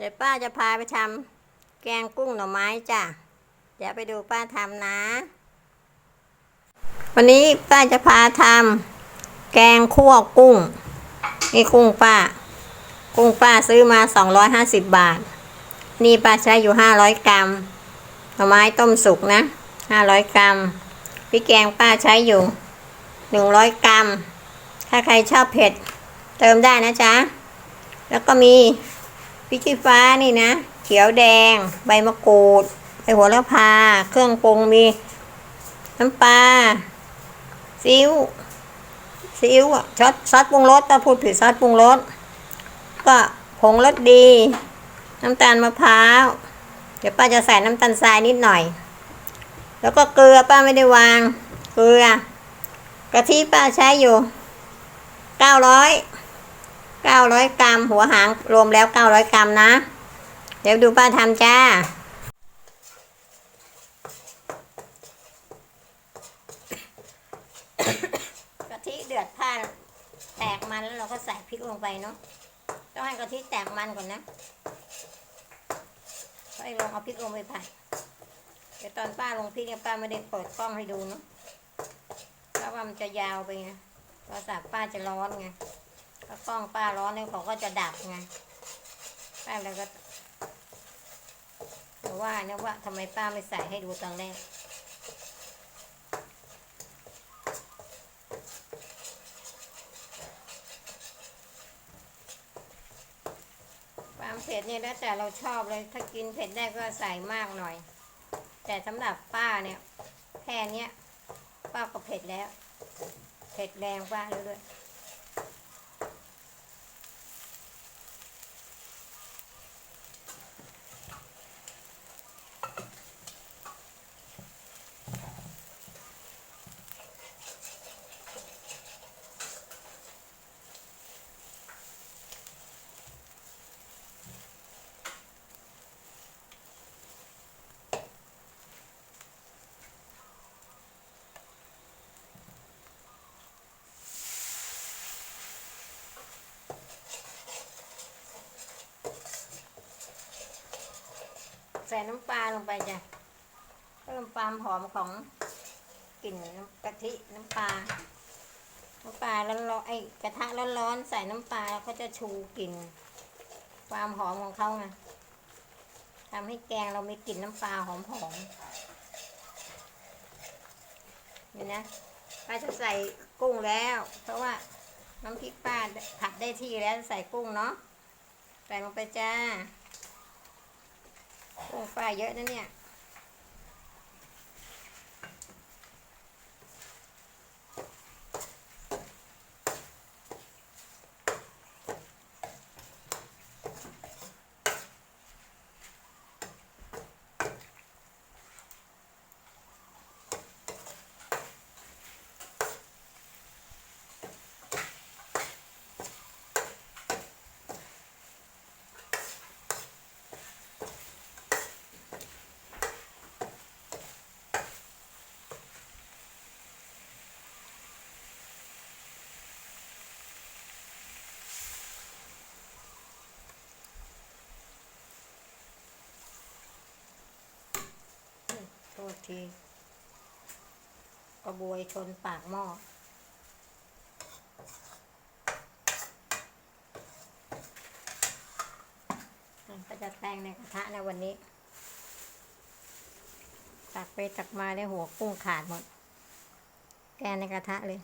เดี๋ยวป้าจะพาไปทำแกงกุ้งหน่อไม้จ้ะ เดี๋ยวไปดูป้าทำนะ วันนี้ป้าจะพาทำแกงคั่วกุ้ง นี่กุ้งป้า กุ้งป้าซื้อมา 250 บาท นี่ป้าใช้อยู่ 500 กรัม หน่อไม้ต้มสุกนะ 500 กรัมพริกแกงป้าใช้อยู่ 100 กรัม ถ้าใครชอบเผ็ดเติมได้นะจ๊ะ แล้วก็มี พริกชี้ฟ้านี่นะ เขียวแดง ใบมะกรูดใบโหัวละพา เครื่องปรุงมีน้ำปลาซีอิ๊วซีอิ๊วอะซอสซอสปรุงรสก็พูดผิดซอสปรุงรสก็ผงรสดี น้ำตาลมะพร้าว เดี๋ยวป้าจะใส่น้ำตาลทรายนิดหน่อย แล้วก็เกลือป้าไม่ได้วาง เกลือกะทิป้าใช้อยู่เก้าร้อย เก้าร้อยกรัม หัวหางรวมแล้วเก้าร้อยกรัมนะ เดี๋ยวดูป้าทำจ้ากะทิเดือดผ้าแตกมันแล้วเราก็ใส่พริกลงไปเนาะต้องให้กะทิแตกมันก่อนนะค่อยลงเอาพริกลงไปผัดเดี๋ยวตอนป้าลงพริกเนี่ยป้าไม่ได้เปิดกล้องให้ดูเนาะเพราะว่ามันจะยาวไปไงโทรศัพท์ป้าจะร้อนไง ถ้ากล้องป้าร้อนเนี่ยเขาก็จะดับไงป้าเลยก็แต่ว่าเนี่ยว่าทำไมป้าไม่ใส่ให้ดูตอนแรกความเผ็ดเนี่ยแล้วแต่เราชอบเลย ถ้ากินเผ็ดได้ก็ใส่มากหน่อย แต่สำหรับป้าเนี่ยแค่เนี้ยป้าก็เผ็ดแล้ว เผ็ดแรงป้าเลยด้วย ใส่น้ำปลาลงไปจ้ะเพิ่มควาหอมของกลิ่นน้ำกะทิน้ำปลาน้ำปลาร้อนๆไอ้กระทะร้อนๆใส่น้ำปลาแล้วก็จะชูกลิ่นความหอมของเขาไงทำให้แกงเรามีกลิ่นน้ำปลาหอมๆนี่นะป้าจะใส่กุ้งแล้ว เพราะว่าน้ำพริกป้าผัดได้ที่แล้วใส่กุ้งเนาะใส่ลงไปจ้า กุ้งปลาเยอะนะเนี่ย โทีกระบวยชนปากหม้อ ก็จะแตงในกระทะนะวันนี้ ตักไปตักมาได้หัวกุ้งขาดหมด แกในกระทะเลย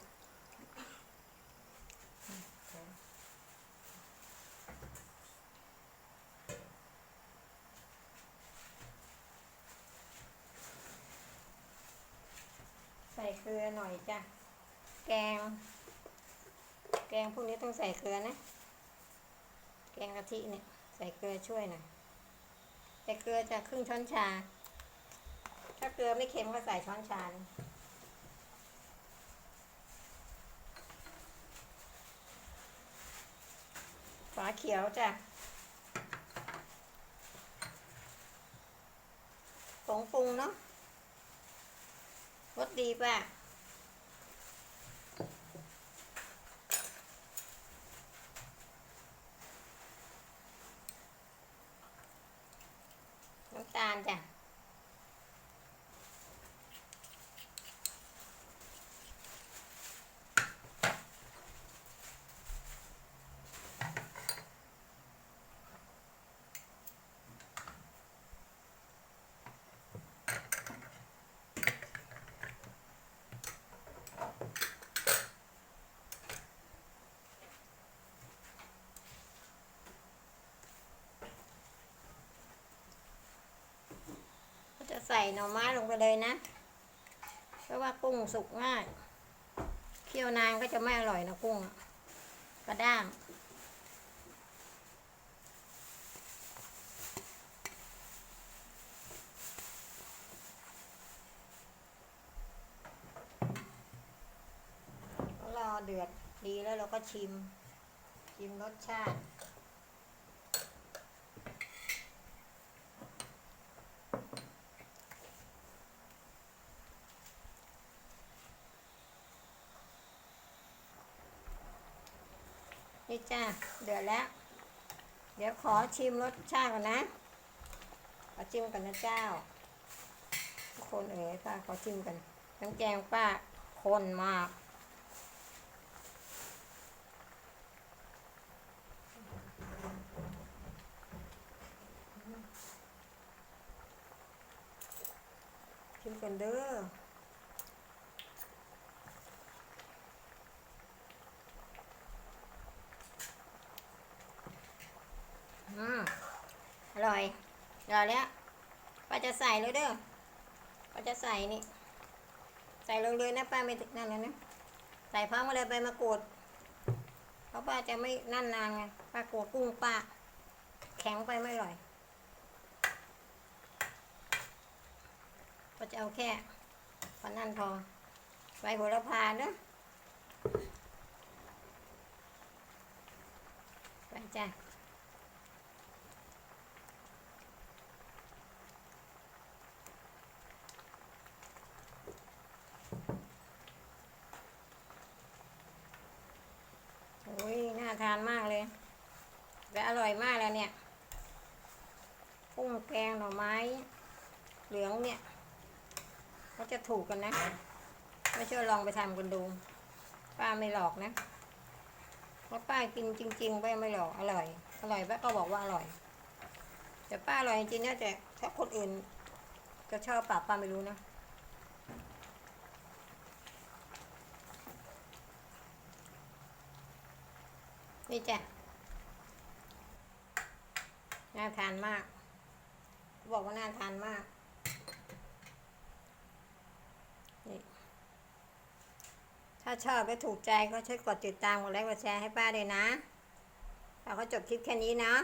ใส่เกลือหน่อยจ้ะ แกง แกงพวกนี้ต้องใส่เกลือนะ แกงกะทิเนี่ย ใส่เกลือช่วยหน่อย แต่เกลือจะครึ่งช้อนชา ถ้าเกลือไม่เค็มก็ใส่ช้อนชาฝาเขียวจ้ะผงปรุงเนาะรสดีป่ะำตาลจ้ะ ก็จะใส่ หน่อไม้ลงไปเลยนะ เพราะว่ากุ้งสุกง่าย เคี่ยวนานก็จะไม่อร่อยนะกุ้งกระด้าง รอเดือดดีแล้วเราก็ชิม ชิมรสชาติี่จ้าเดือดแล้ว เดี๋ยวขอชิมรสชาติก่อนนะขอชิมกันนะเจ้า ทุกคนเอ๋ยป้าขอชิมกันน้ำแกงป้าข้นมากชิมกันเด้อ อืมอร่อยอร่อยแล้วป้าจะใส่เลยเด้อป้าจะใส่นี่ ใส่ลงเลยนะป้าไม่ติดนั่นแล้วนะ ใส่พร้อมกันเลยใบมะกรูด เพราะป้าจะไม่นั่นนานไง ป้ากลัวกุ้งป้า แข็งไปไม่อร่อย ก็จะเอาแค่พอนั่นพอใบโหระพาเด้อไปจ้ะ โอ้ยน่านมากเลย และอร่อยมากแล้วเนี่ยกุ้งแกงหน่อไม้ เหลืองเนี่ยเขาจะถูกกันนะ ไม่เชื่อลองไปทำกันดู ป้าไม่หลอกนะเพราะป้ากินจริงๆป้าไม่หลอกอร่อย อร่อยป้าก็บอกว่าอร่อย แต่ป้าอร่อยจริงๆนะแต่ถ้าคนอื่นจะชอบปากป้าไม่รู้นะ นี่จ้ะ น่าทานมาก บอกว่าน่าทานมาก นี่ ถ้าชอบและถูกใจก็ช่วยกดติดตามกดไลค์กดแชร์ให้ป้าด้วยนะเราก็จบคลิปแค่นี้เนาะ